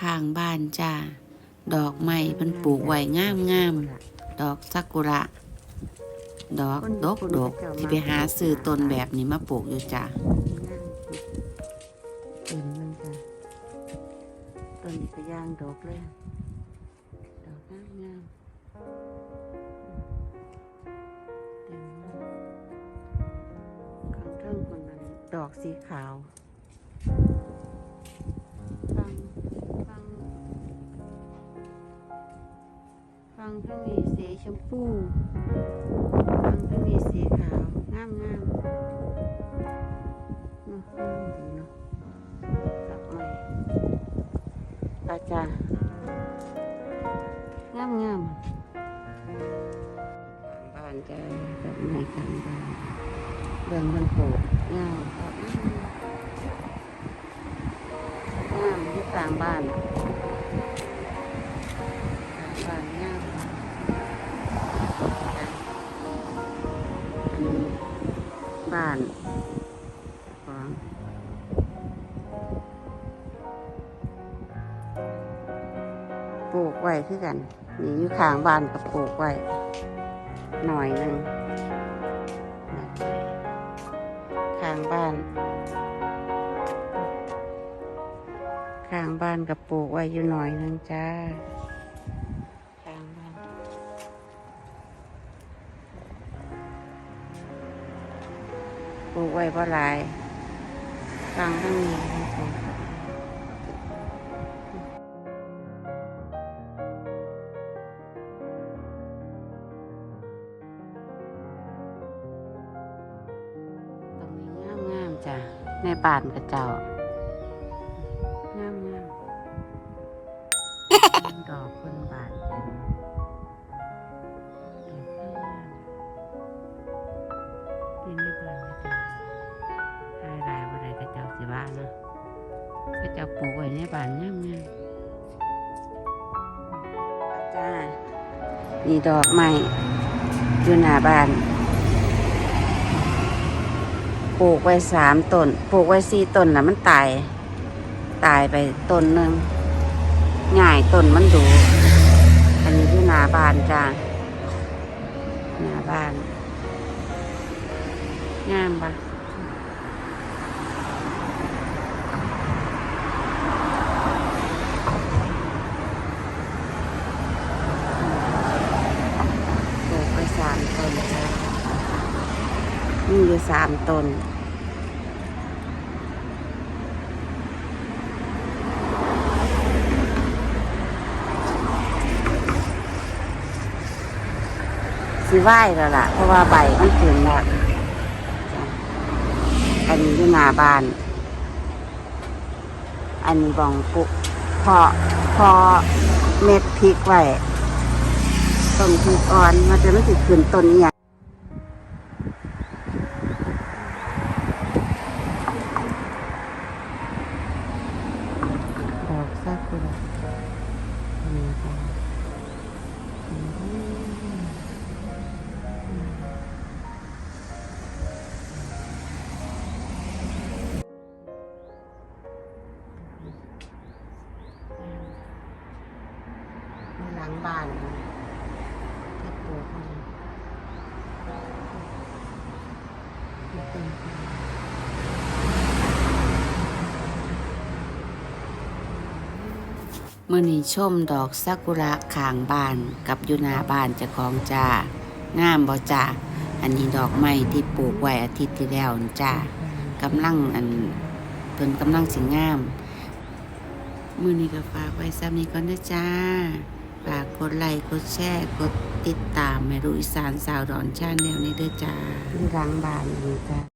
ข้างบ้านจ้า ดอกไม้เพิ่นปลูกไว้งามงามดอกซากุระ ดอกดกดกที่ไปหาซื้อต้นแบบนี้มาปลูกอยู่จ้าต้นมันจ้ะต้นนี้ก็ย่างดอกเลยดอกงามงามเต็มเลางเทิงคนนั้นดอกสีขาว ฟังทั้งมีสีชมพูฟังทั้งมีสีขาว งามงามเนาะงามดีเนาะดอกไม้อาจารย์งามงามบ้านจะดอกไม้กลางบ้านเรื่องมันปลูกงามครับงามที่กลางบ้าน บ้านของปลูกไว้คือกันนี่อยู่ข้างบ้านก็ปลูกไว้ หน่อยหนึ่งข้างบ้านข้างบ้านก็ปลูกไว้อยู่หน่อยหนึ่งจ้า ลูกไว้บ่หลายข้างทั้งทั้งนี้จ้ะในบ้านกระเจ้างามงาม นี่ในบ้านกระเจ้าหายรายว่าไรกระเจ้าสิบ้านเนาะกระเจ้าปลูกไว้ในบ้านงามงามจ้านี่ดอกไม้อยู่หน้าบ้านปลูกไว้สามต้น ปลูกไว้สี่ต้นแล้วมันตาย ตายไปต้นหนึ่งง่ายต้นมันดู อันนี้ที่หน้าบ้านจ้าหน้าบ้าน งามปะปลูกไปสามต้นจ้ามีอยู่สามต้นสิไหวแล้วล่ะ เพราะว่าใบมันถึงแล้ว อันนี้อยู่หน้าบ้าน อันนี้บองปุกพอพอเม็ดพริกไว้ต้นพริกอ่อนมันจะไม่ติดขึ้นต้นเนี่ย บ้านที่ปลูกมันเป็นเมื่อนี้ชมดอกซากุระขางบ้านกับยูนาบ้านจ้าของจ้างามบ่จ้าอันนี้ดอกไม้ที่ปลูกไว้อาทิตย์ที่แล้วนี่จ้ากำลังอันเพิ่นกำลังสิงาม มื้อนี้ก็ฝากไว้ซ้ำนี้ก่อนนะจ้า ฝากกดไลค์กดแชร์กดติดตามแม่รู้อีสานสาวดอนชาแนลในเด้อจ้าที่หลังบานนี่จ้า